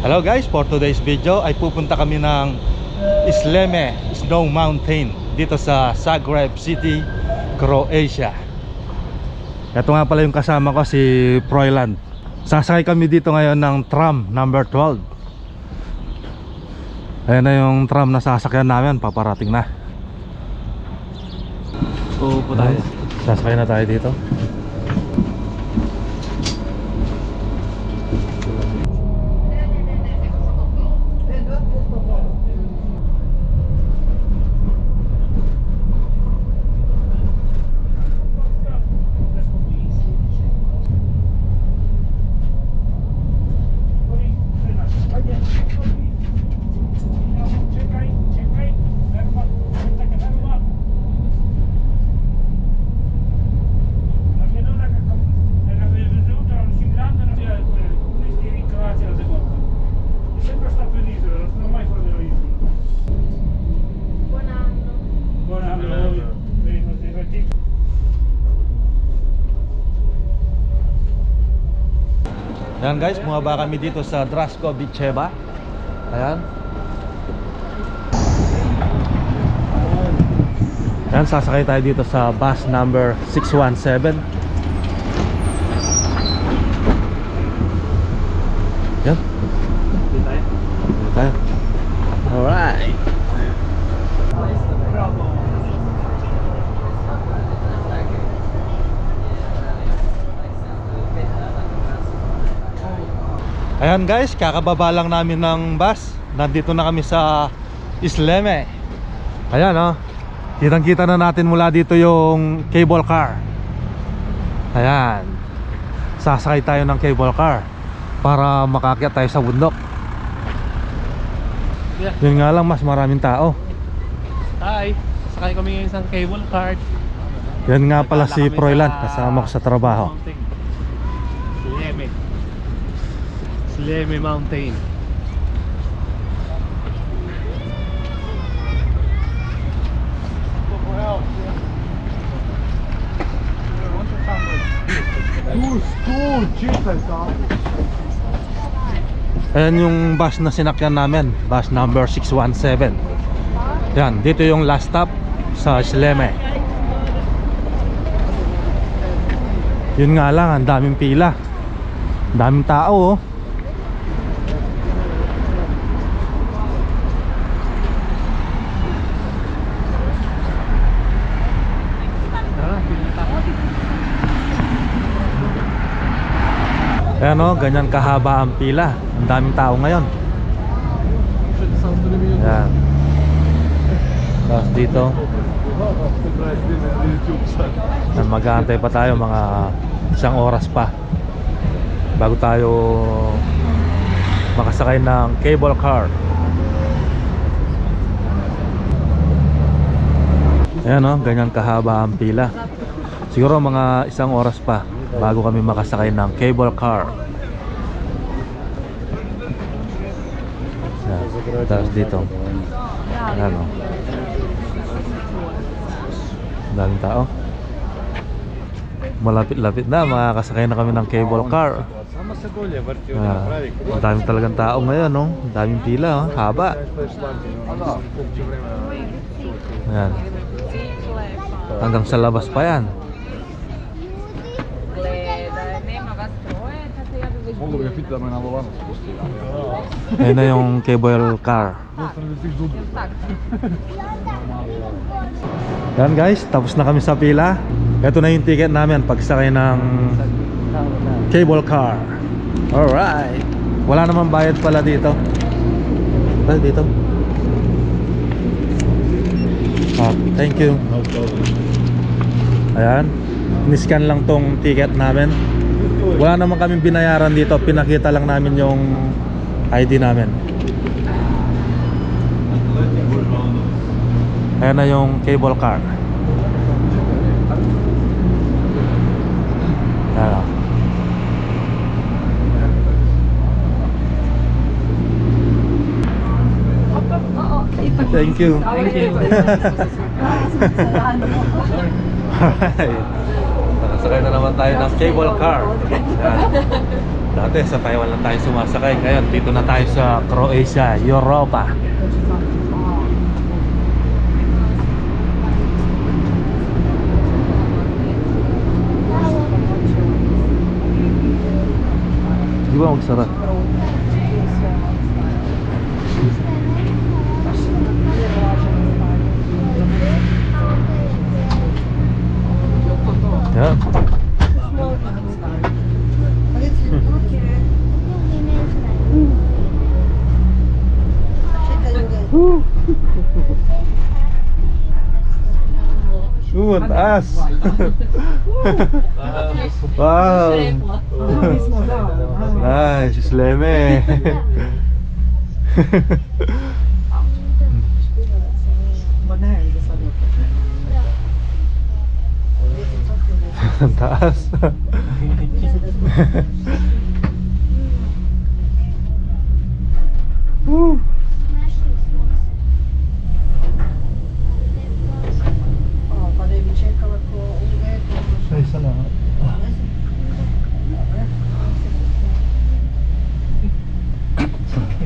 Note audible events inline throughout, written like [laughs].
Hello guys, for today's video ay pupunta kami ng Isleme Snow Mountain dito sa Zagreb City, Croatia. Ito nga pala yung kasama ko si Froyland. Sasakay kami dito ngayon ng tram number 12. Ayan na yung tram na sasakyan namin, paparating na. Pupo tayo. Sasakay na tayo dito. Guys, bumaba kami dito sa Drasko Bicheva. Ayan. Ayan, sasakay tayo dito sa bus number 617. Ayan. Dito tayo. Ayan guys, kakababa lang namin ng bus. Nandito na kami sa Isleme. Ayan oh. Kitang kita na natin mula dito yung cable car. Ayan. Sasakay tayo ng cable car para makakyat tayo sa bundok. Yeah. Yun nga lang, mas maraming tao. Hi! Sakay kami ngayon sa cable card. Yan nga pala si sa- kasama ko sa trabaho. Mountain. Sleme. Sleme Mountain. Ayan yung bus na sinakyan namin. Bus number 617 Yan, dito yung last stop Sa Isleme Yun nga lang, ang daming pila. Daming tao oh Ayan oh, ganyan kahaba ang pila. Ang daming tao ngayon. Yan Tapos dito. Yan, mag-aantay pa tayo mga isang oras pa. Bago tayo makasakay ng cable car. Ayan oh, ganyan kahaba ang pila. Siguro mga isang oras pa bago kami makasakay ng cable car. Yan. Tapos dito. Ano? Daming tao. Malapit-lapit na, makakasakay na kami ng cable car. Ah, daming talagang tao ngayon, no? Ang daming pila, oh. haba. Ayan. Hanggang sa labas pa yan. Ayun na yung cable car. Yan guys, tapos na kami sa pila. Ito na yung ticket namin pagsakay ng cable car. Alright. Wala namang bayad pala dito. Ay, dito. Ah, thank you. Ayan. Niscan lang tong ticket namin. Wala naman kami binayaran dito. Pinakita lang namin yung ID namin. Ayan na yung cable car. Ayan. Thank you. Alright. [laughs] Sasakay na naman tayo ng cable car. Dati sa Taiwan lang tayo sumasakay. Ngayon, dito na tayo sa Croatia, Europa. Di ba magsara? Taas. [laughs] wow. nice, sleme. ang taas. [laughs] [laughs] Woo.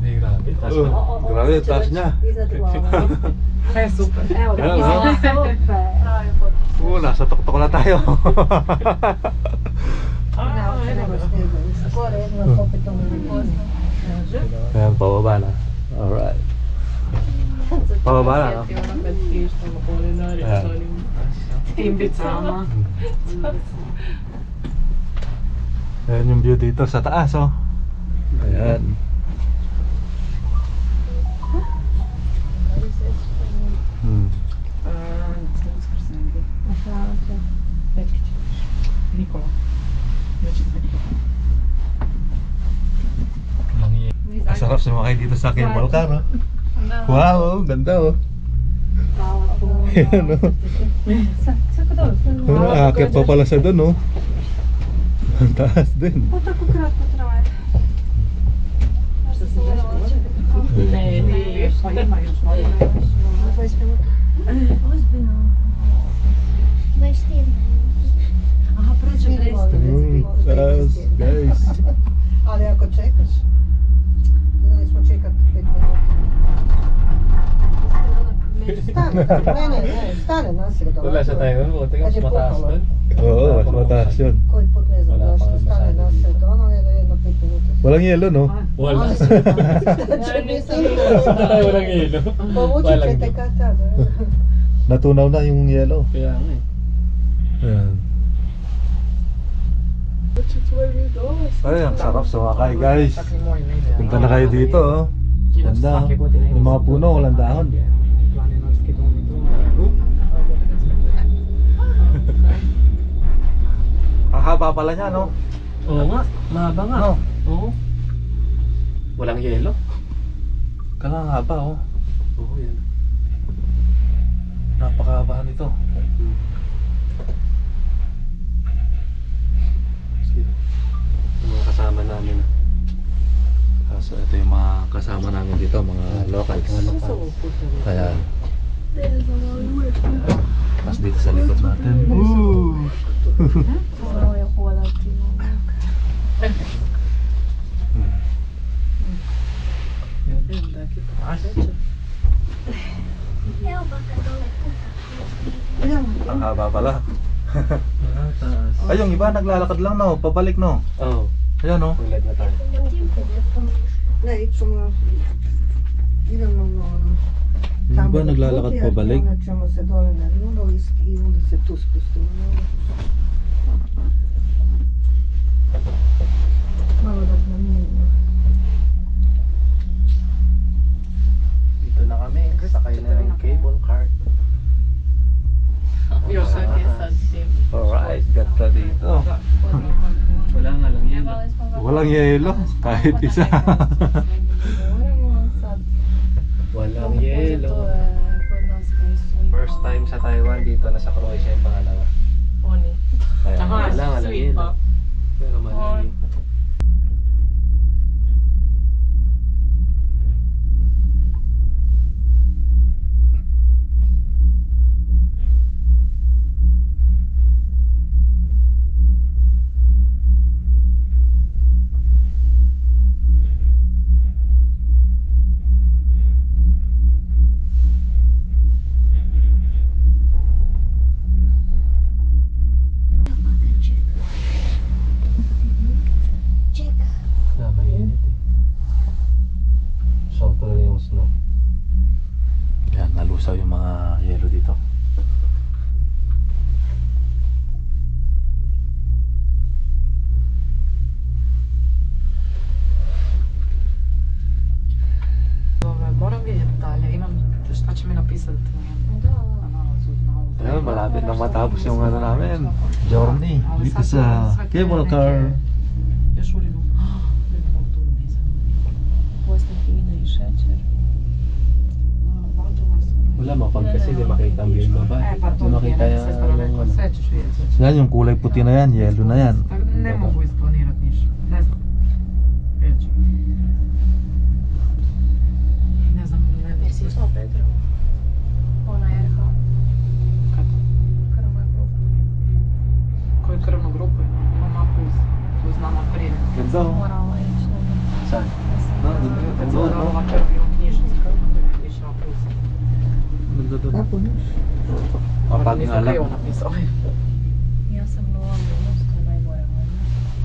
Oh, grabe, taas niya. Iznad glava. E, super. Evo ga, Ja, mislim no. da je super. Pravi potez. Uh, nasa tuktok na tayo. Ne, ovdje nego snijega. Skoro jedno opet ono ne Ayan, pababa na. Alright. Pababa na, no? Timbicama. Ayan yung view dito sa taas, oh. Ayan. Nikola. Masarap sumakay dito sa cable car, oh. Wow, oh, ganda, oh. Hvala puno. Ayan, oh. Svako dobro. Ano, aakyat pa pala sa doon, oh. Ang taas din. O tako kratko traje. Možda sam morala čekati. Ne, depois perguntar. Aha, prođe bez te. Guys, Ali ako čekaš, znali smo čekat 5 minuta. Stane, ne, ne, ne, stane nasred ovo. Gledaš taj jedan, bilo tega ćemo tašten. O, ćemo tašten. Koji put ne znam zašto stane nasred ono, nego jedno 5 minuta. Walang yelo, no? Wala. Tayo [laughs] walang ilo. Ćete kad tad. Natunaw na yung yelo. Kaya nga eh. Ayan. Ay, ang sarap sumakay, guys. Punta na kayo dito, oh. Ganda. Yung mga puno, walang dahon. [laughs] Ang haba pala niya, no? Oo nga, mahaba nga. No? Oo. Walang yelo. Kaya ang haba, oh. Oo, yan. Napakahaba nito. Sige. Yung mga kasama namin. So, ito yung mga kasama namin dito, mga locals. Mga lokal. Kaya, tapos dito sa likod natin. Woo! Morao je hodati. Ang haba pala. Ah, taas. Ay, yung iba naglalakad lang, no? Pabalik, no? Oo. Ayan, no? Maglag na tayo. Ne, ićemo, idemo ono, Yung iba naglalakad Buti, a pabalik. Kami. Sakay na ng cable car. Još sad je sad s tim. Alright, ganda dito. Wala nga lang yelo. Wala walang yelo. Kahit isa. Walang yelo. First time sa Taiwan, dito na sa Croatia yung pangalawa. Kaya Tsaka, wala, walang sweet yelo. Pero malalim. Yung ano namin. Journey. Dito sa cable car. Wala, mapag kasi di makita ang yung baba. E, Di makita yung ano. Yan, yung kulay puti na yan. Yelo na yan. Tak, ne mogu isplanirati ništa, ne znam. Vidjet ću. Ne Kad Ganda, sam no? ova krv i u knjižnici, kako je išla plus. Ganda doon. Možda nisam Mapag krivo napisala. Ja sam nula minus, to je najgore.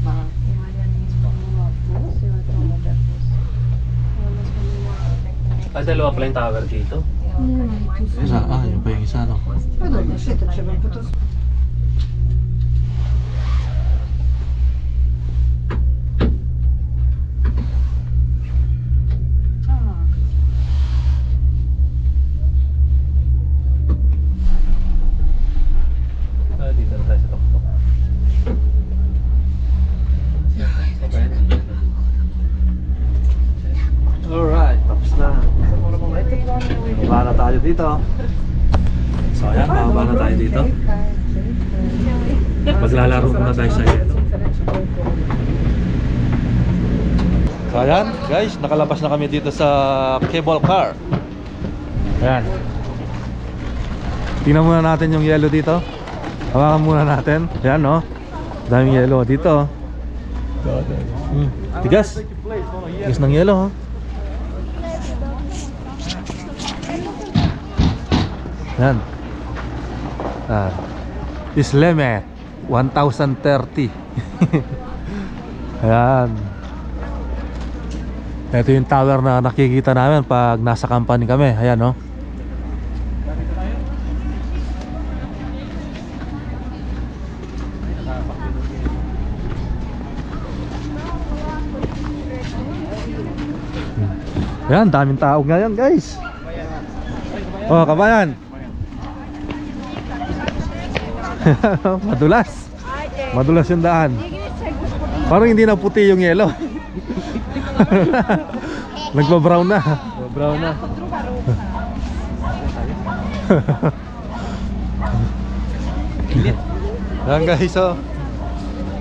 Ma, I Marija nismo nula plus ili Tomo B plus. I onda smo nula neku neku. Ah, dalawa pala yung tower dito. I onda kad je manjko, Isa, ah, yung pa yung isa, no? Pa dobro, šetat ćemo, pa nakalabas na kami dito sa cable car. Ayan. Tingnan muna natin yung yelo dito. Hawakan muna natin. Ayan, no? Daming yelo dito. Hmm. Tigas. Tigas ng yelo, oh. Yan. Ah. Isleme 1030. [laughs] Ayan. Ito yung tower na nakikita namin pag nasa company kami. Ayan, no? Ayan, daming tao ngayon, guys. Oh, kabayan. [laughs] Madulas. Madulas yung daan. Parang hindi na puti yung yelo. [laughs] Nagpa-brown na. Brown na. [laughs] Yan guys, oh.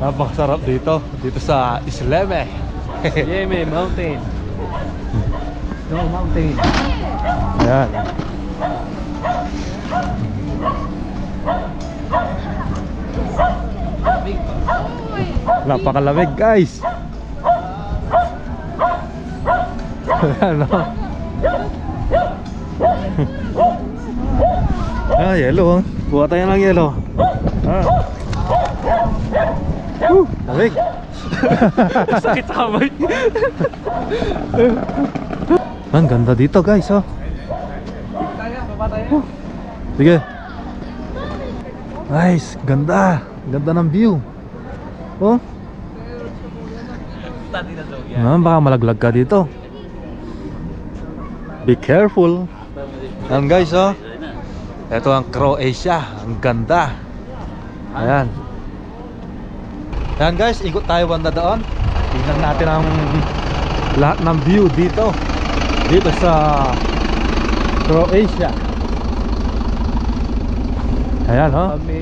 Napakasarap dito. Dito sa Isleme. Yeme, mountain. No, mountain. Ayan. Napakalamig guys. Ano? [laughs] ah, yellow. oh. Buha tayo ng yellow. Ah. Woo, lamig. [laughs] Sakit sa kamay. [laughs] Ang ganda dito guys, oh. Oh. Sige. Nice, ganda. Ganda ng view. Oh. Naman baka malaglag ka dito. Be careful. Yan guys, oh. Ito ang Croatia. Ang ganda. Ayan. Yan guys, ikot tayo banda doon. tingnan natin ang lahat ng view dito dito sa Croatia ayan oh Kami...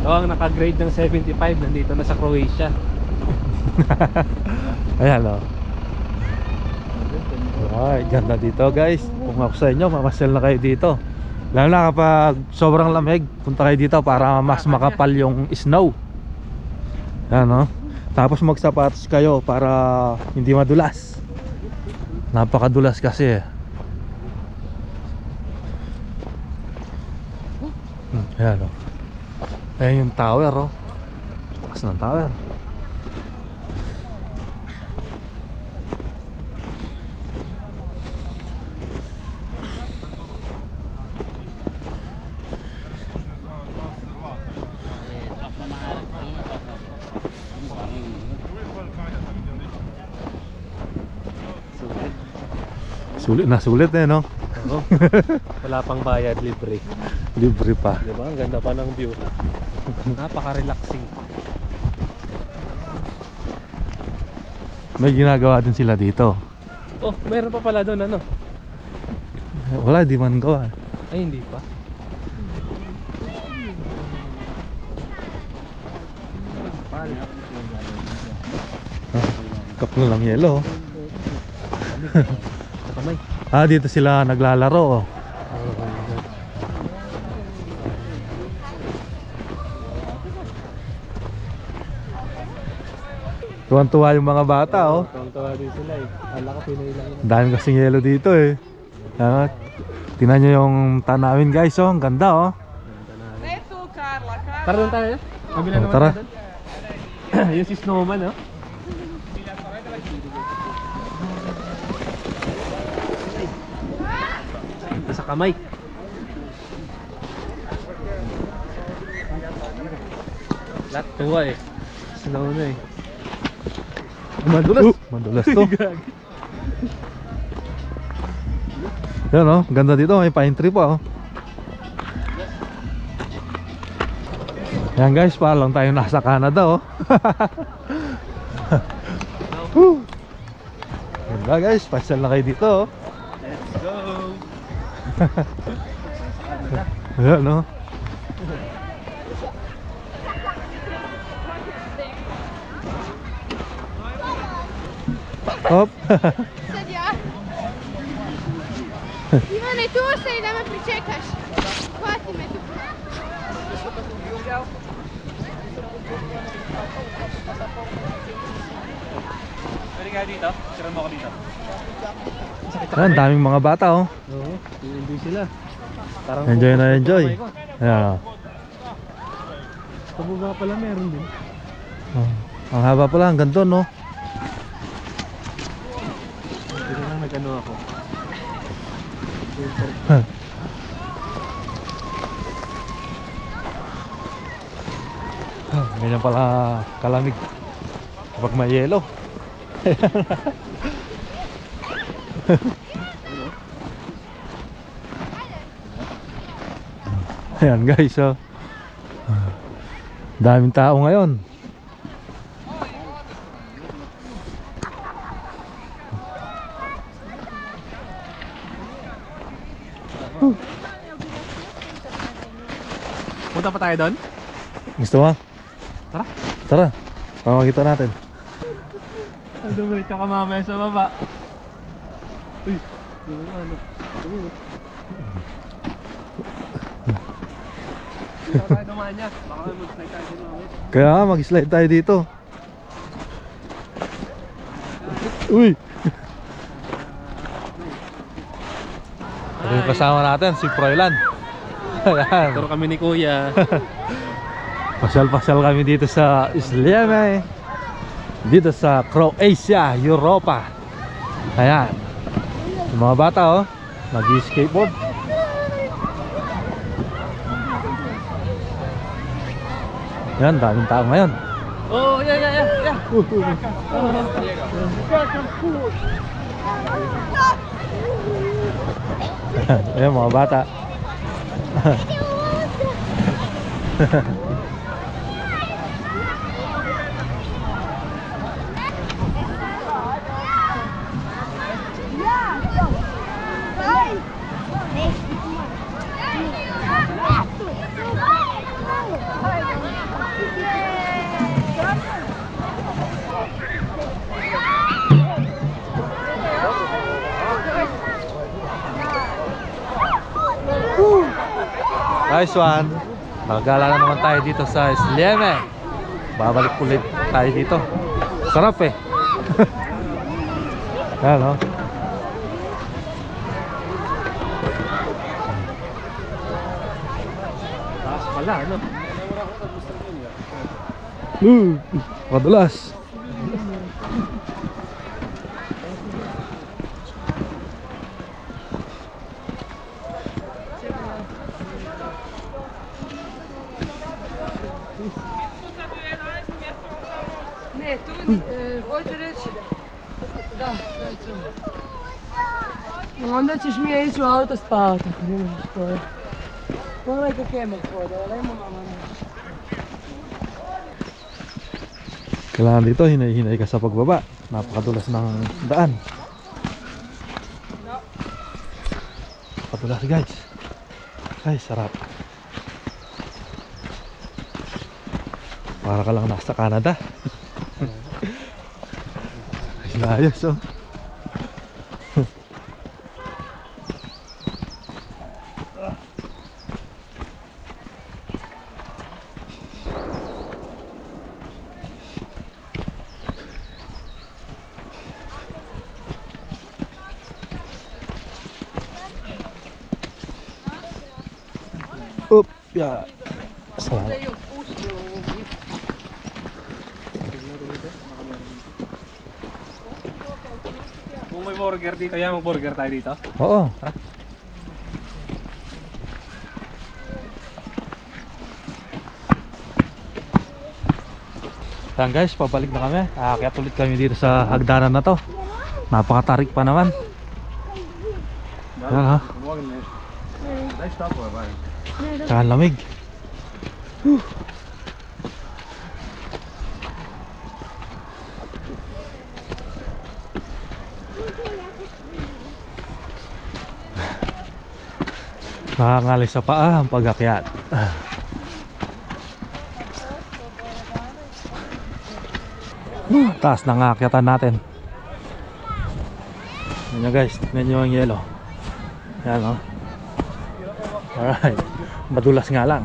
Ito ang naka-grade ng 75, nandito na sa Croatia. [laughs] ayan oh Ay, ganda dito guys. Kung ako sa inyo, mamasel na kayo dito. Lalo na kapag sobrang lamig Punta kayo dito para mas makapal yung snow. Ayan no Tapos magsapatos kayo para hindi madulas. Napakadulas kasi eh. Hmm, Ayan o Ayan yung tower oh. Takas ng tower Sulit na sulit eh no Oo. [laughs] Wala pang bayad, libre. Libre pa Di ba? Ang ganda pa ng view. Napaka-relaxing. May ginagawa din sila dito Oh, meron pa pala doon ano? Wala, di man gawa Ay, hindi pa. Cup na lang yelo. Ah, dito sila naglalaro oh. Tuwan-tuwa yung mga bata oh. Tawang-tawa din sila eh. Kala ko Pinoy lang. Dami kasing yelo dito eh. Ah, tingnan nyo yung tanawin guys oh. Ang ganda oh. Tara doon tayo. Kabila Oh, naman tara. [clears throat] yung si Snowman oh. Kamay. Lahat tuwa eh. Snow na eh. Madulas. madulas to. [laughs] Yan oh, ganda dito. May pine tree pa oh. Yan guys, parang tayo nasa Canada oh. [laughs] Ganda guys, pasyal na kayo dito oh. [laughs] Ayan oh. Hop. Sad ja. Ivane, tu ostaje da me pričekaš. Hvati me tu. Pwede dito? Mo ako dito. Ayan, daming mga bata oh. Sila. Parang Enjoy na enjoy. oh. Sa baba pala meron din. Oh, Ang haba pala, ang ganda no. Dito lang nag-ano ako. Ganyan pala kalamig kapag may yelo. [laughs] [laughs] Ayan guys, oh. Daming tao ngayon. Punta pa tayo doon? Gusto mo? Tara. Tara. Pamakita natin. Ang dumiretso ka mamaya sa baba. Uy, yung ano. Uy. Hindi ako tayo dumaan niya. Baka may mag-slide tayo din mamaya. Kaya nga, mag-slide tayo dito. Uy! Ito yung kasama natin, si Froilan. Ayan. Turo kami ni Kuya. [laughs] Pasyal-pasyal kami dito sa Isleme. Dito sa Croatia, Europa. Ayan. Yung mga bata oh, nag-skateboard. Yan, daming tao ngayon. oh, yeah, yeah, yeah. yeah. Ayan mga bata. [laughs] Nice one. Magala na naman tayo dito sa Slieme. Babalik ulit tayo dito. Sarap eh. [laughs] Yan oh. Taas pala, ano? Uh, auto ne možeš koje. Pogledaj kako je me hoda, lemo mama ne. Kailangan dito, hinay-hinay ka sa pagbaba. Napakadulas ng daan. Padulas guys. Ay, sarap. Para ka lang nasa Canada. Ayos oh. Up, ya. Salamat. Kung dito, yan mag-burger tayo dito. Oo. Yan guys, pabalik na kami. Aakyat ulit kami dito sa hagdanan na to. Napakatarik pa naman. Yan ha. Saka ang lamig. Whew. Nakangali sa paa ang pag-akyat. Uh, taas ng akyatan natin. Yan guys, tignan nyo ang yelo. Yan o. Alright. Madulas nga lang.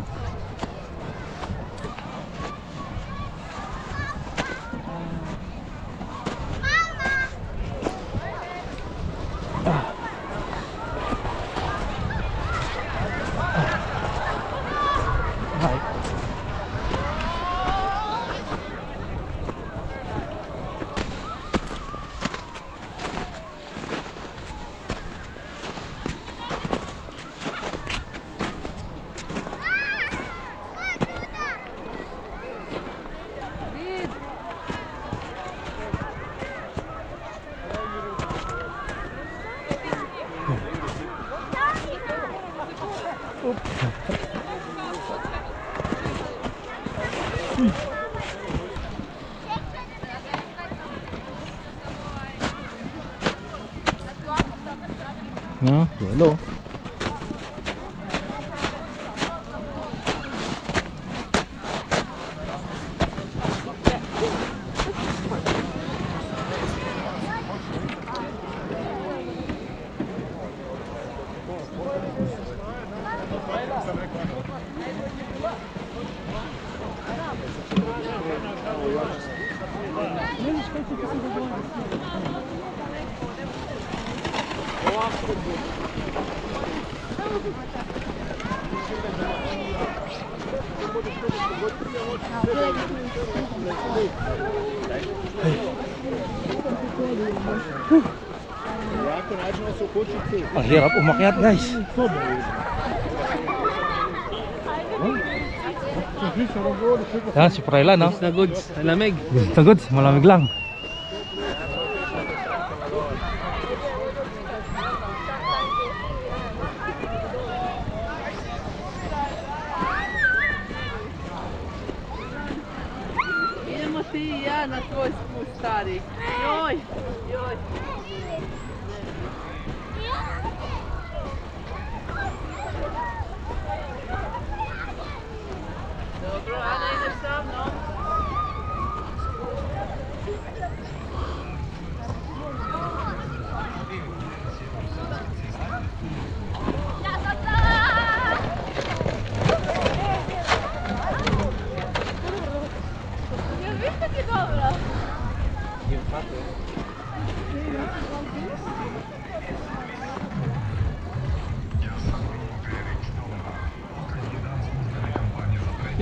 No, yelo. Ang hirap umakyat guys. Yan si Prela no. Sa goods, lamig. Gusto goods, malamig lang.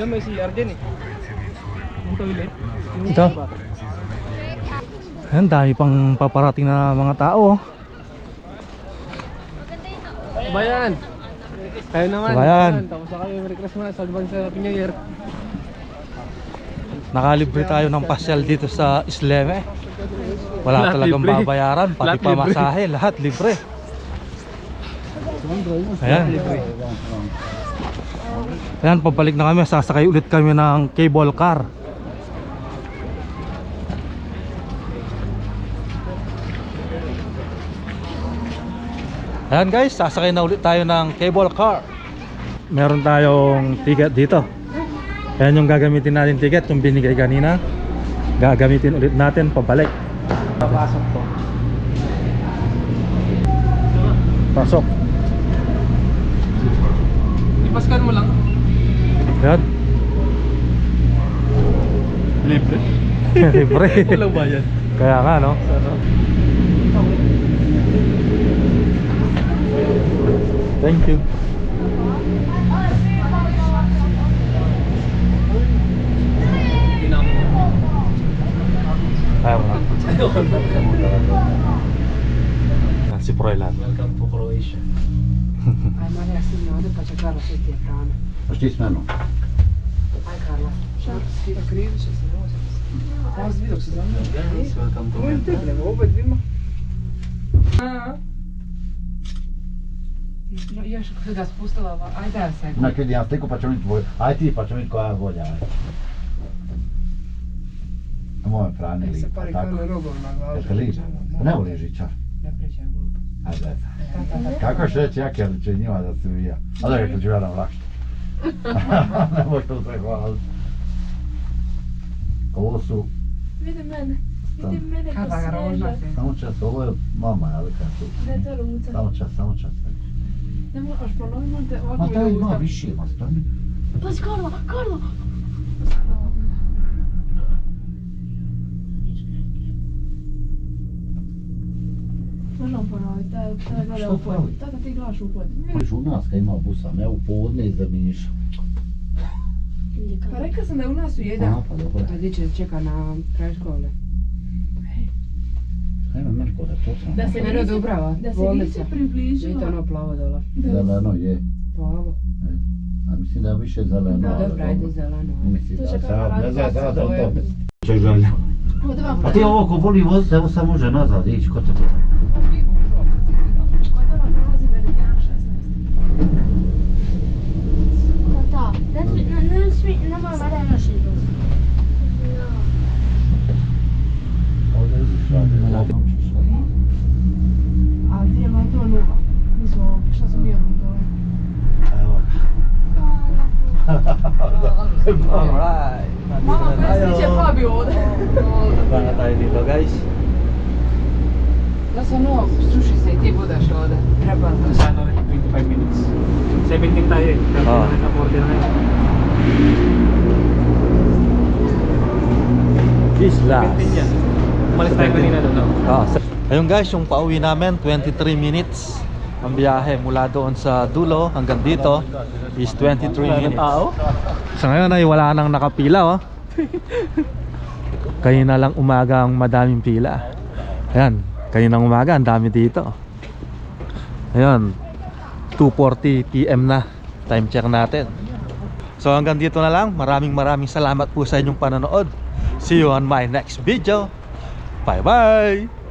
Yan may CR din eh. Yung toilet. Yung Ito? iba. Ayan, dami pang paparating na mga tao. Bayan! Kayo naman. Bayan. Tapos na kayo. Merry Christmas. Advance Happy New Year. Nakalibre tayo ng pasyal dito sa Isleme. Wala Lahat talagang libre. babayaran, pati Lahat libre. pamasahe, lahat libre. Ayan. Ayan, pabalik na kami, sasakay ulit kami ng cable car. Ayan guys, sasakay na ulit tayo ng cable car. Meron tayong ticket dito. Ayan yung gagamitin natin ticket, yung binigay kanina. Gagamitin ulit natin pabalik. Papasok po. Pasok. Ipaskan mo lang. Ayan. Libre. [laughs] Libre. [laughs] Walang bayad. Kaya nga no. Thank you. Ayaw mo na. Yan, Si Froilan. Welcome to Croatia. Aj Marija si mi ovdje pa će A ti s menom? Aj Karla. Šta? Krivi će se, nemoj se. Vas vidok se za mnom. Ovo je tegnemo, ovo je dvima. No, još kada ga spustila ova, ajde ja se. Na kada ja steku pa ću vidjeti tvoj, aj ti pa ću vidjeti koja volja. Moje prane lipa, tako. Jeste li? Ne voli žičar. Ne pričam glupo. Ajde, ajde. Kako će reći njima da se vija? A da je kad ću ja nam lakše ne možeš to sve hvaliti. Ovo su, Vidi mene. Šta? Vidi mene ko se. samo čas, ovo je mama, ali kad su. Ne to ruca. Samo čas, samo čas. Ne moraš ponovno te Ma ovako to mi ima usta. više, ma stani. Pa Karlo, Karlo! Taj gleda Što u pod. ponoviti? Tako ti gledaš u pod. Viš u nas kad ima busa, ne u podne iz Drniša. Pa rekla sam da je u nas u A, jedan. pa dobro. To dječe čeka na kraj škole. Ajme, Mirko, da to sam. Da se Mene nisi- Dubrava, Da se bolnica. nisi Vidite približila. ono plavo dole. Zeleno je. Plavo. A mislim da je više zeleno. Da, ali dobro, ajde zeleno. Mislim To da će sad, kako ne znam, raditi da, da, to je- to. Ček, želja. Ovdje vam A ti ovo ko voli voziti, evo sad može nazad ići, ko te pita? Alright. Mama presliče Fabi ovdje. Sana tayo dito guys. Da se ono, suši se i ti budeš ovdje. Treba. Sa ano, 25 minutes. 17 tayo eh. Pero Ah. na 49. Islas. 17 yan. Umalis tayo kanina doon. no? Ah, sa- ayun guys, yung pauwi namin 23 minutes ang biyahe mula doon sa dulo hanggang dito is 23 minutes. Sa ngayon ay wala nang nakapila oh. Kanina lang umaga ang madaming pila. Ayan, kaninang umaga ang dami dito. Ayan, 2.40 PM na. Time check natin. So hanggang dito na lang. Maraming maraming salamat po sa inyong panonood. See you on my next video. Bye bye!